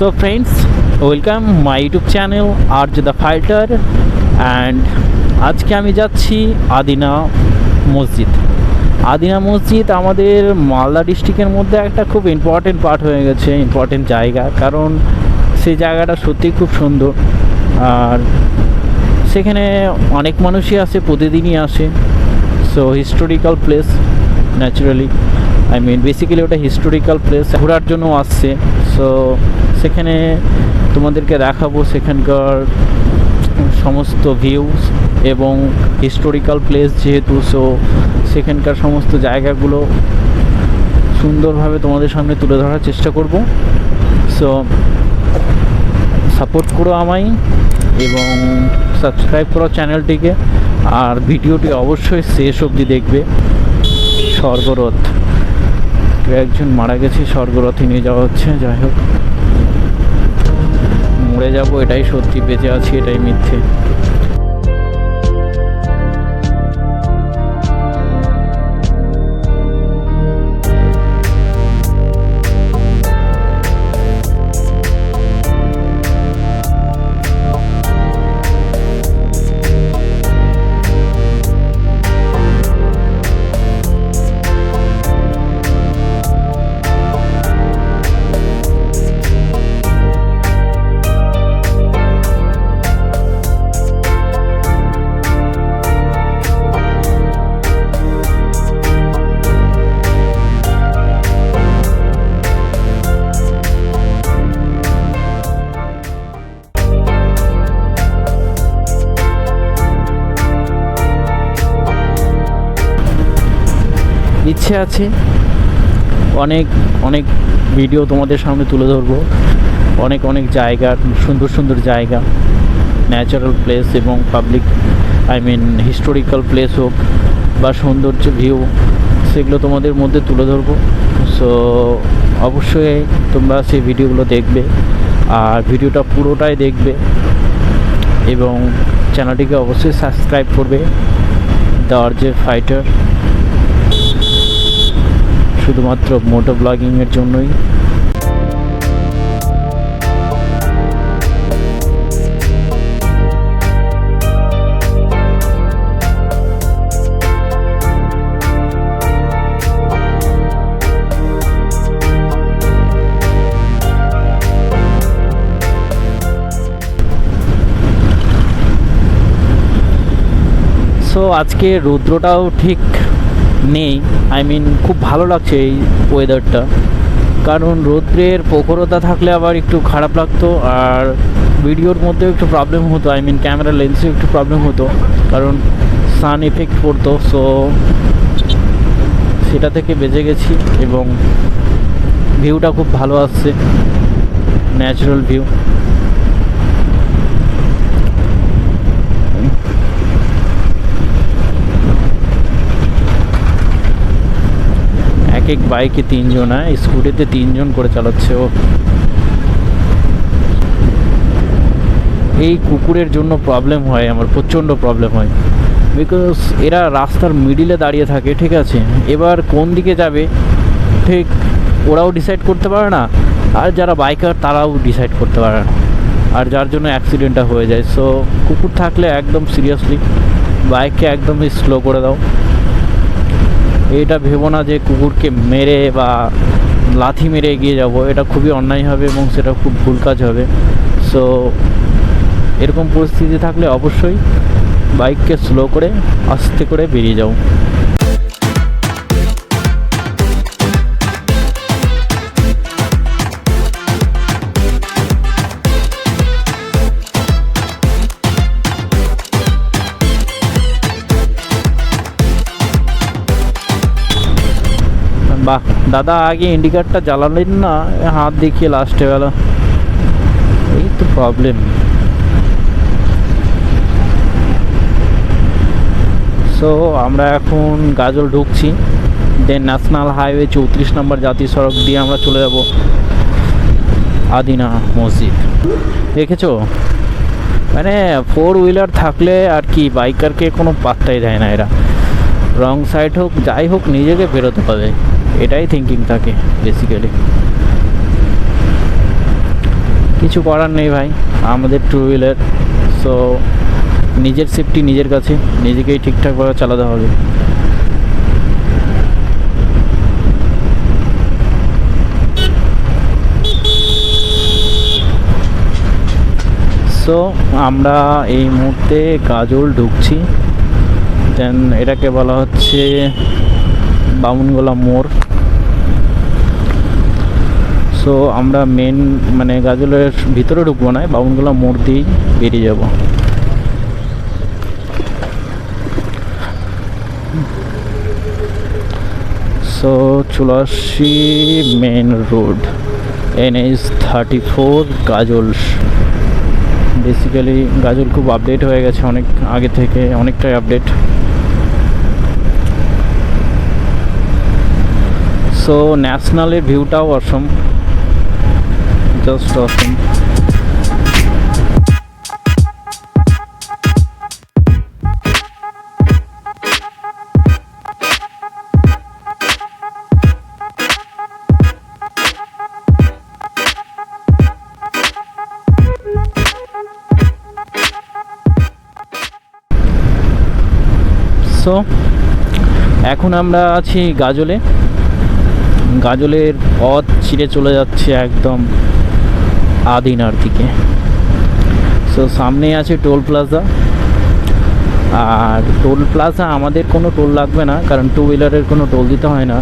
So friends welcome my YouTube channel R the Fighter and আজকে আমি যাচ্ছি আদিনা মসজিদ। আদিনা মসজিদ আমাদের মালদা ডিস্ট্রিক্টের মধ্যে একটা খুব ইম্পর্টেন্ট পার্ট হয়ে গেছে ইম্পর্টেন্ট জায়গা। কারণ সেই জায়গাটা সত্যিই খুব সুন্দর। আর সেখানে অনেক মানুষই আসে, প্রতিদিনই আসে। So historical place naturally I mean basically ওটা হিস্টোরিক্যাল প্লেস ঘোরার জন্য আসছে। সো সেখানে তোমাদেরকে দেখাবো সেখানকার সমস্ত ভিউস এবং হিস্টোরিক্যাল প্লেস যেহেতু সো সেখানকার সমস্ত জায়গাগুলো সুন্দরভাবে তোমাদের সামনে তুলে ধরার চেষ্টা করব। সো সাপোর্ট করো আমায় এবং সাবস্ক্রাইব করো চ্যানেলটিকে আর ভিডিওটি অবশ্যই শেষ অবধি দেখবে। স্বর্গরথ। একজন মারা গেছে, স্বর্গরথে নিয়ে যাওয়া হচ্ছে, যাই হোক। মরে যাব এটাই সত্যি বেঁচে আছি এটাই মিথ্যে। ইচ্ছে আছে। অনেক অনেক ভিডিও তোমাদের সামনে তুলে ধরবো। অনেক অনেক জায়গা, সুন্দর সুন্দর জায়গা। ন্যাচারাল প্লেস এবং public I mean historical place হোক বা সৌন্দর্য ভিউ সেগুলো তোমাদের মধ্যে তুলে ধরবো। সো অবশ্যই তোমরা সেই ভিডিওগুলো দেখবে আর ভিডিওটা পুরোটাই দেখবে এবং চ্যানেলটিকে অবশ্যই সাবস্ক্রাইব করবে। যে ফাইটার শুধুমাত্র মোটো ব্লগিংয়ের জন্যই। সো আজকে রৌদ্রটাও ঠিক নেই। আই মিন খুব ভালো লাগছে এই ওয়েদারটা কারণ রৌদ্রের প্রখরতা থাকলে আবার একটু খারাপ লাগতো, আর ভিডিওর মধ্যেও একটু প্রবলেম হতো। আই মিন ক্যামেরা লেন্সেও একটু প্রবলেম হতো, কারণ সান এফেক্ট পড়তো সো সেটা থেকে বেঁচে গেছি এবং ভিউটা খুব ভালো আসছে ন্যাচারাল ভিউ এক বাইকে তিনজন হ্যাঁ? স্কুটিতে তিনজন করে চালাচ্ছে ও। এই কুকুরের জন্য প্রবলেম হয়, আমার প্রচণ্ড প্রবলেম হয়। বিকজ এরা রাস্তার মিডিলে দাঁড়িয়ে থাকে, ঠিক আছে? এবার কোন দিকে যাবে? ঠিক ওরাও ডিসাইড করতে পারে না, আর যারা বাইকার তারাও ডিসাইড করতে পারে না। আর যার জন্য অ্যাক্সিডেন্টটা হয়ে যায়। সো কুকুর থাকলে একদম সিরিয়াসলি বাইককে একদমই স্লো করে দাও। এটা ভেবো না যে কুকুরকে মেরে বা লাথি মেরে এগিয়ে যাব। এটা খুবই অন্যায় হবে এবং সেটা খুব ভুল কাজ হবে। সো এরকম পরিস্থিতি থাকলে অবশ্যই বাইককে স্লো করে আস্তে করে বেরিয়ে যাও। দাদা, আগে ইন্ডিকেটরটা জ্বালালেন না, হাত দেখিয়ে লাস্টে বেলা এই তো প্রবলেম সো আমরা এখন গাজল ঢুকছি। দেন ন্যাশনাল হাইওয়ে চৌত্রিশ নম্বর জাতীয় সড়ক দিয়ে আমরা চলে যাব আদিনা মসজিদ। দেখেছ? মানে ফোর হুইলার থাকলে আর কি বাইকারকে কোনো পাত্তাই দেয় না এরা। রং সাইড হোক, যাই হোক, নিজেকে বেরোতে হবে। এটাই থিঙ্কিং থাকে বেসিক্যালি কিছু করার নেই ভাই, আমাদের টু হুইলার সো নিজের সেফটি নিজের কাছে, নিজেকেই ঠিকঠাকভাবে চালাতে হবে। সো আমরা এই মুহূর্তে গাজল ঢুকছি দেন এটাকে বলা হচ্ছে বামুনগোলা মোড়। সো আমরা মেন মানে গাজলের ভিতরে ঢুকবো না, বামুনগোলা মোড় দিয়েই বেরিয়ে যাব। সো আসছি main road NH thirty four Gajol. Basically Gajol খুব আপডেট হয়ে গেছে অনেক আগে থেকে, অনেকটাই আপডেট সো ন্যাশনালের ভিউটাও অসম জাস্ট অসম সো এখন আমরা আছি গাজলে। গাজলের পথ ছিঁড়ে চলে যাচ্ছে একদম আদিনার দিকে। সো সামনেই আছে টোল প্লাজা। আর টোল প্লাজা আমাদের কোনো টোল লাগবে না, কারণ টু হুইলারের কোনো টোল দিতে হয় না।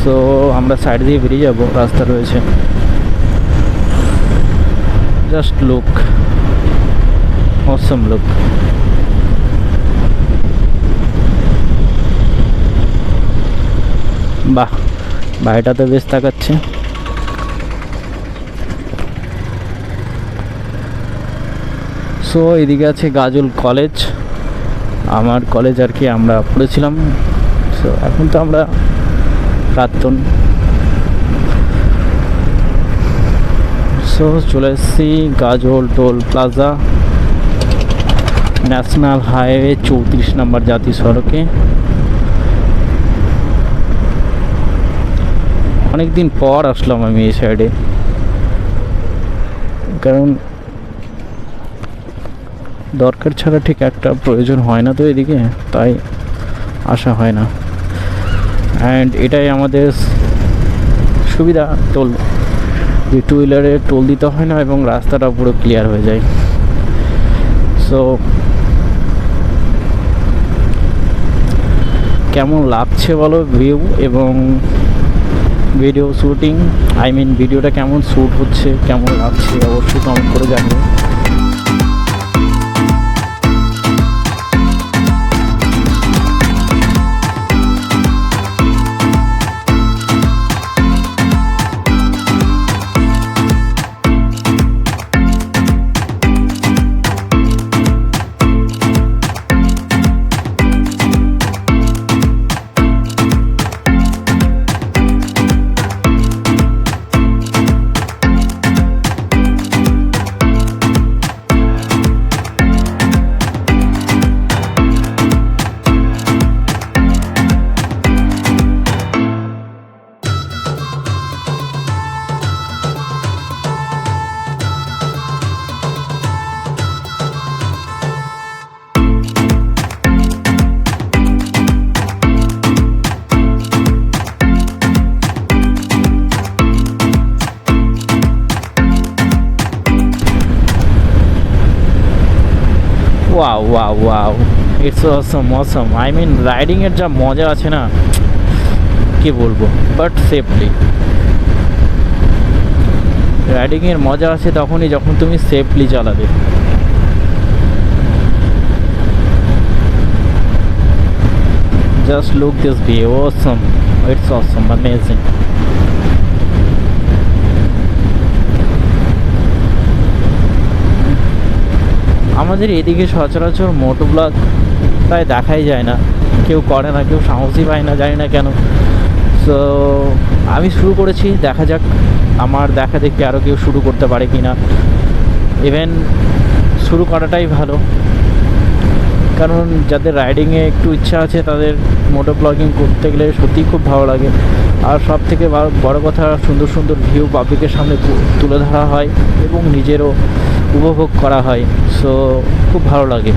সো আমরা সাইড দিয়ে বেরিয়ে যাব, রাস্তা রয়েছে। জাস্ট লুক অসম লুক বাহ। ভাইটা তো বেশ তাকাচ্ছে। সো এদিকে আছে গাজল কলেজ আমার কলেজ আর কি আমরা পড়েছিলাম। সো এখন তো আমরা প্রাক্তন। সো চলে এসেছি গাজল টোল প্লাজা ন্যাশনাল হাইওয়ে চৌত্রিশ নম্বর জাতীয় সড়কে। অনেক দিন পর আসলাম আমি এই সাইডে কারণ দরকার ছাড়া ঠিক একটা প্রয়োজন হয় না তো এদিকে, তাই আসা হয় না। অ্যান্ড এটাই আমাদের সুবিধা টোল যে টু হুইলারে টোল দিতে হয় না এবং রাস্তাটা পুরো ক্লিয়ার হয়ে যায়। সো কেমন লাগছে বলো ভিউ এবং ভিডিও শ্যুটিং আই মিন ভিডিওটা কেমন শ্যুট হচ্ছে কেমন লাগছে অবশ্যই কমেন্ট করে জানিও। It's Assam Assam I mean রাইডিংয়ের যা মজা আছে না কি বলব বাট সেফলি রাইডিংয়ের মজা আছে তখনই যখন তুমি সেফলি চালাবে just look this view, awesome. It's awesome amazing. আমাদের এদিকে সচরাচর মোটো ব্লগ প্রায় দেখাই যায় না। কেউ করে না, কেউ সাহসই পায় না, জানি না কেন। সো আমি শুরু করেছি, দেখা যাক আমার দেখা দেখি আরও কেউ শুরু করতে পারে কি না ইভেন শুরু করাটাই ভালো। কারণ যাদের রাইডিংয়ে একটু ইচ্ছা আছে, তাদের মোটো ব্লগিং করতে গেলে সত্যিই খুব ভালো লাগে। আর সব থেকে বড় কথা, সুন্দর সুন্দর ভিউ পাবলিকের সামনে তুলে ধরা হয় এবং নিজেরও উপভোগ করা হয়। সো খুব ভালো লাগে।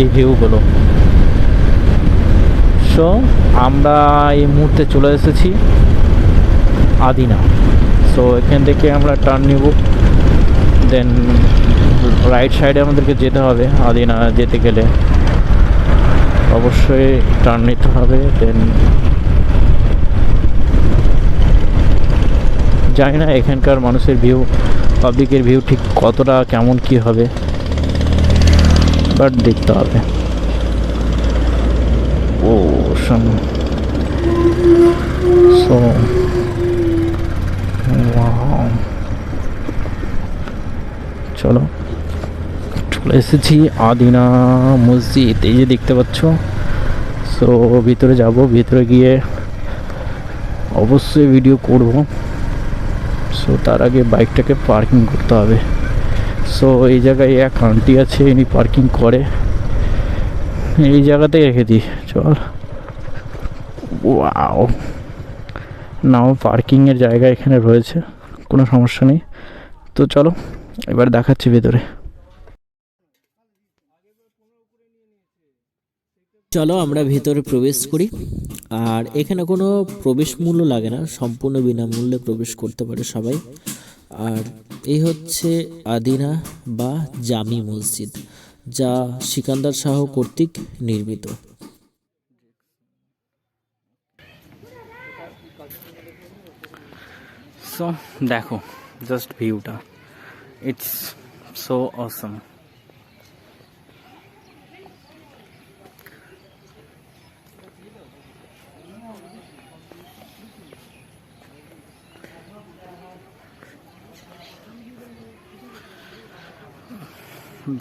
এই ভিউগুলো। সো আমরা এই মুহূর্তে চলে এসেছি আদিনা। সো এখান থেকে আমরা টার্ন নিব। দেন রাইট সাইডে আমাদেরকে যেতে হবে, আদিনা যেতে গেলে। অবশ্যই টার্ন নিতে হবে দেন জানি না এখানকার মানুষের ভিউ পাবলিকের ভিউ ঠিক কতটা, কেমন কি হবে। বাট দেখতে হবে। ও সম সো চলো। চলে এসেছি আদিনা মসজিদ। এই যে দেখতে পাচ্ছ। সো ভিতরে যাব। ভিতরে গিয়ে অবশ্যই ভিডিও করব। সো তার আগে বাইকটাকে পার্কিং করতে হবে। সো এই জায়গায় এক আন্টি আছে, ইনি পার্কিং করে। এই জায়গাতেই রেখে দিই, চল। ওয়াও নাও পার্কিংয়ের জায়গা এখানে রয়েছে, কোনো সমস্যা নেই। তো চলো, এবার দেখাচ্ছি ভেতরে। চলো, আমরা ভেতরে প্রবেশ করি। আর এখানে কোনো প্রবেশ মূল্য লাগে না, সম্পূর্ণ বিনামূল্যে প্রবেশ করতে পারে সবাই। আর এই হচ্ছে আদিনা বা জামি মসজিদ, যা সিকান্দার শাহ কর্তৃক নির্মিত। সো দেখো জাস্ট ভিউটা ইটস সো অসম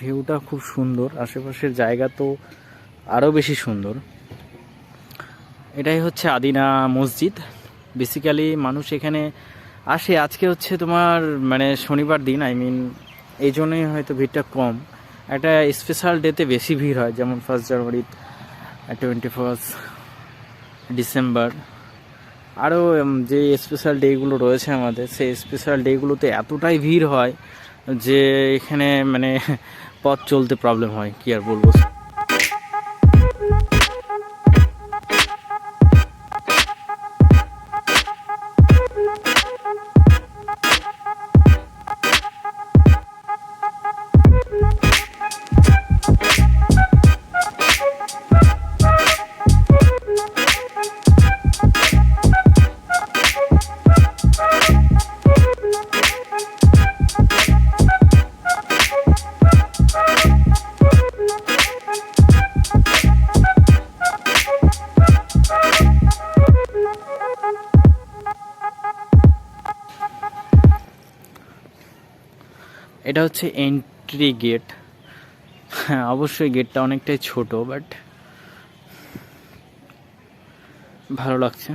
ভিউটা খুব সুন্দর, আশেপাশের জায়গা তো আরও বেশি সুন্দর। এটাই হচ্ছে আদিনা মসজিদ। বেসিক্যালি মানুষ এখানে আসে, আজকে হচ্ছে তোমার মানে শনিবার দিন আই মিন এই জন্যই হয়তো ভিড়টা কম। একটা স্পেশাল ডেতে বেশি ভিড় হয়, যেমন first January twenty first December আরও যে স্পেশাল ডেগুলো রয়েছে আমাদের, সেই স্পেশাল ডেগুলোতে এতটাই ভিড় হয় যে এখানে মানে পথ চলতে প্রবলেম হয় কি আর বলব? এটা হচ্ছে এন্ট্রি গেট হ্যাঁ অবশ্যই গেটটা অনেকটাই ছোট বাট ভালো লাগছে।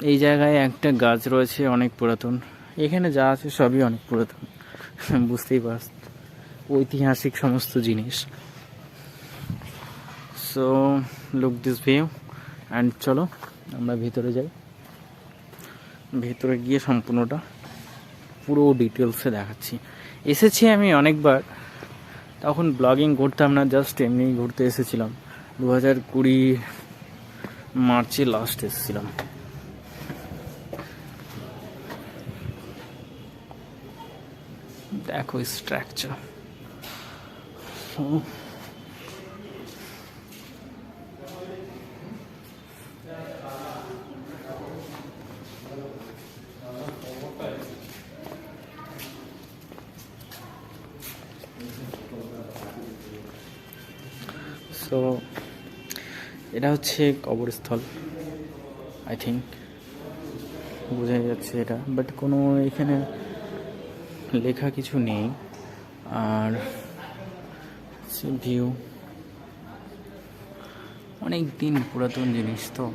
এই জায়গায় একটা গাছ রয়েছে অনেক পুরাতন। এখানে যা আছে সবই অনেক পুরাতন। বুঝতেই পারছ, ঐতিহাসিক সমস্ত জিনিস। So look this view and চলো, আমরা ভিতরে যাই। ভিতরে গিয়ে সম্পূর্ণটা পুরো ডিটেলসে দেখাচ্ছি। এসেছি আমি অনেকবার। তখন ব্লগিং করতাম না, জাস্ট এমনি ঘুরতে এসেছিলাম। দু হাজার কুড়ি মার্চে লাস্ট এসেছিলাম। দেখো স্ট্রাকচার এটা হচ্ছে কবরস্থল আই থিঙ্ক বোঝা যাচ্ছে এটা। বাট কোনো এখানে লেখা কিছু নেই। আর ভিউ অনেক দিন পুরাতন জিনিস তো।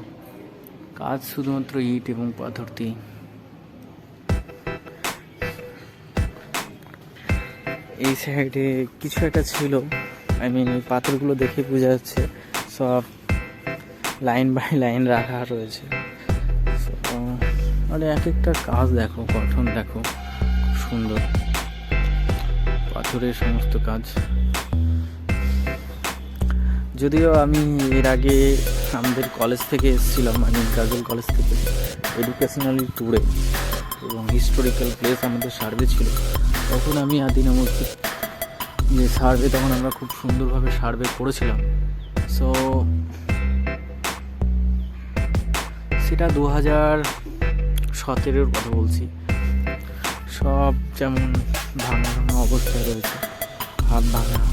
কাজ শুধুমাত্র ইট এবং পাথর দিয়ে এই সাইডে কিছু একটা ছিল। আই মিন পাথরগুলো দেখে বোঝা যাচ্ছে। সব লাইন বাই লাইন রাখা রয়েছে। So, মানে এক একটা কাজ দেখো গঠন দেখো খুব সুন্দর। পাথরের সমস্ত কাজ। যদিও আমি এর আগে আমাদের কলেজ থেকে এসেছিলাম মানে গাজল কলেজ থেকে এডুকেশনালি ট্যুরে এবং হিস্টোরিক্যাল প্লেস আমাদের সার্ভে ছিল তখন আমি আদিনা যে সার্ভে তখন আমরা খুব সুন্দরভাবে সার্ভে করেছিলাম। সো সেটা দু হাজার সতেরোর কথা বলছি। সব যেমন ভাঙা ভাঙা অবস্থায় রয়েছে হাত ভাঙা।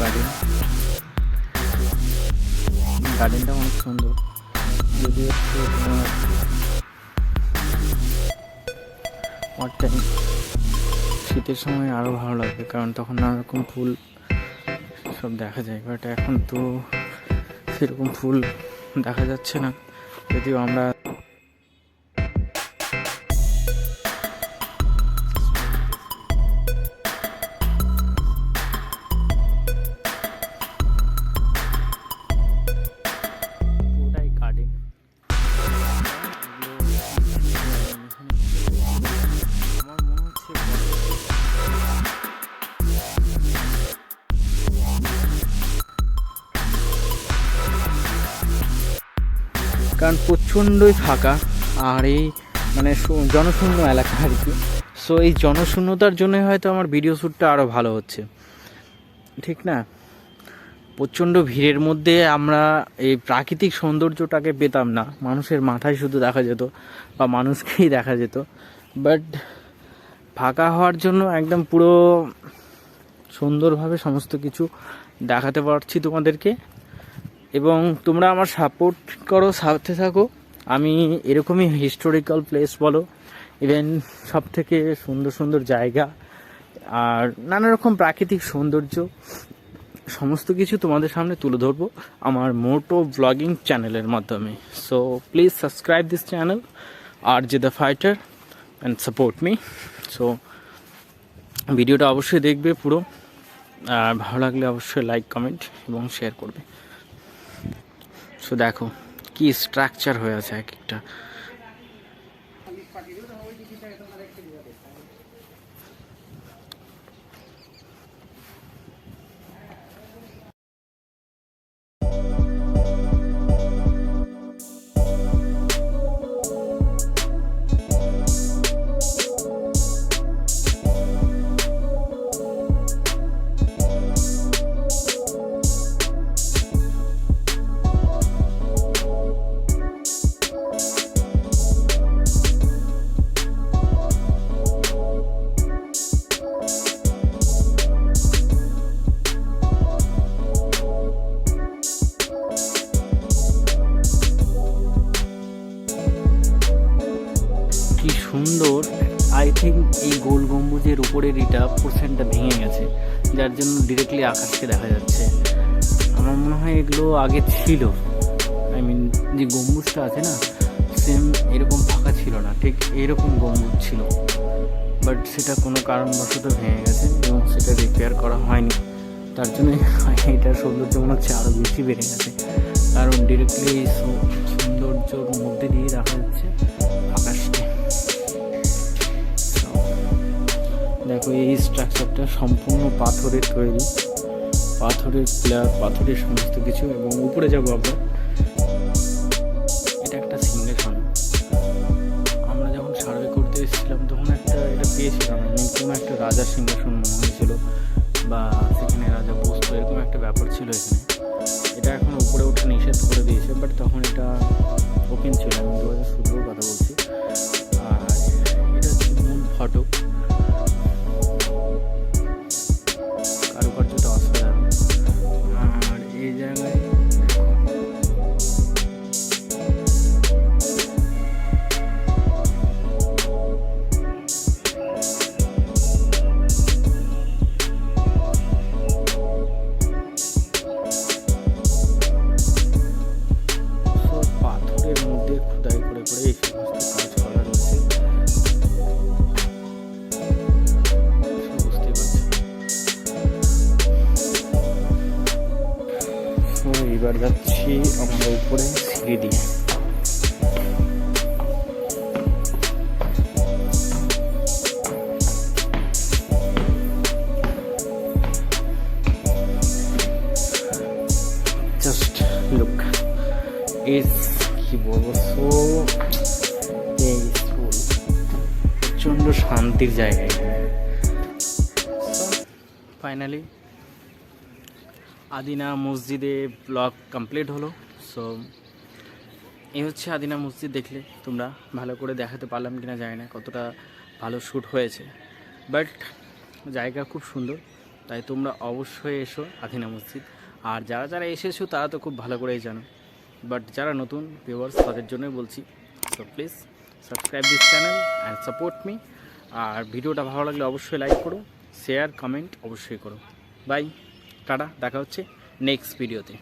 গার্ডেন গার্ডেনটা অনেক সুন্দর। যদি শীতের সময় আরও ভালো লাগবে কারণ তখন নানা রকম ফুল সব দেখা যায়। বাট এখন তো সেরকম ফুল দেখা যাচ্ছে না। যদিও আমরা কারণ প্রচণ্ডই ফাঁকা আর এই মানে জনশূন্য এলাকা আর কি। সো এই জনশূন্যতার জন্য হয়তো আমার ভিডিও শ্যুটটা আরও ভালো হচ্ছে। ঠিক না? প্রচণ্ড ভিড়ের মধ্যে আমরা এই প্রাকৃতিক সৌন্দর্যটাকে পেতাম না। মানুষের মাথায় শুধু দেখা যেত বা মানুষকেই দেখা যেত। বাট ফাঁকা হওয়ার জন্য একদম পুরো সুন্দরভাবে সমস্ত কিছু দেখাতে পারছি তোমাদেরকে। এবং তোমরা আমার সাপোর্ট করো, সাথে থাকো। আমি এরকমই হিস্টোরিক্যাল প্লেস বলো ইভেন সব থেকে সুন্দর সুন্দর জায়গা আর নানা রকম প্রাকৃতিক সৌন্দর্য, সমস্ত কিছু তোমাদের সামনে তুলে ধরবো আমার মোটো ব্লগিং চ্যানেলের মাধ্যমে। So please subscribe this channel R J the Fighter and support me so ভিডিওটা অবশ্যই দেখবে পুরো। আর ভালো লাগলে অবশ্যই লাইক কমেন্ট এবং শেয়ার করবে। সো দেখো কি স্ট্রাকচার হয়ে আছে এক একটা। সুন্দর। আই থিঙ্ক এই গোল গম্বুজের উপরের এটা পোর্শনটা ভেঙে গেছে, যার জন্য ডিরেক্টলি আকাশকে দেখা যাচ্ছে। আমার মনে হয় এগুলো আগে ছিল। আই মিন যে গম্বুজটা আছে না সেম এরকম ফাঁকা ছিল না, ঠিক এরকম গম্বুজ ছিল। বাট সেটা কোনো কারণবশত ভেঙে গেছে এবং সেটা রিপেয়ার করা হয়নি। তার জন্য এটার সৌন্দর্য মনে হচ্ছে আরও বেশি বেড়ে গেছে। কারণ ডিরেক্টলি সৌন্দর্যর মধ্যে দিয়ে দেখা দেখো, এই স্ট্রাকচারটা সম্পূর্ণ পাথরের তৈরি। পাথরের প্লেয়ার পাথরের সমস্ত কিছু এবং উপরে যাব আমরা। এটা একটা সিংহাসন আমরা যখন সার্ভে করতে এসেছিলাম, তখন একটা এটা পেয়েছিলাম। কোনো একটা রাজার সিংহাসন মনে হয়েছিল, বা সেখানে রাজা বসতো, এরকম একটা ব্যাপার ছিল এখানে। এটা এখন উপরে ওঠা নিষেধ করে দিয়েছে বাট তখন এটা ওপেন ছিল। আমি দু হাজার কথা বলছি। আর এটা হচ্ছে মূল ফটক আর প্রচণ্ড শান্তির জায়গা ফাইনালি আদিনা মসজিদে ব্লগ কমপ্লিট হলো। সো এই হচ্ছে আদিনা মসজিদ দেখলে তোমরা ভালো করে দেখাতে পারলাম কিনা জানি না কতটা ভালো শ্যুট হয়েছে। বাট জায়গা খুব সুন্দর, তাই তোমরা অবশ্যই এসো আদিনা মসজিদ। আর যারা যারা এসেছ তারা তো খুব ভালো করেই জানো। বাট যারা নতুন ভিউয়ার্স তাদের জন্যই বলছি so please subscribe this channel and support me. আর ভিডিওটা ভালো লাগলে অবশ্যই লাইক করো, শেয়ার, কমেন্ট অবশ্যই করো। বাই, টাটা, দেখা হচ্ছে নেক্সট ভিডিওতে।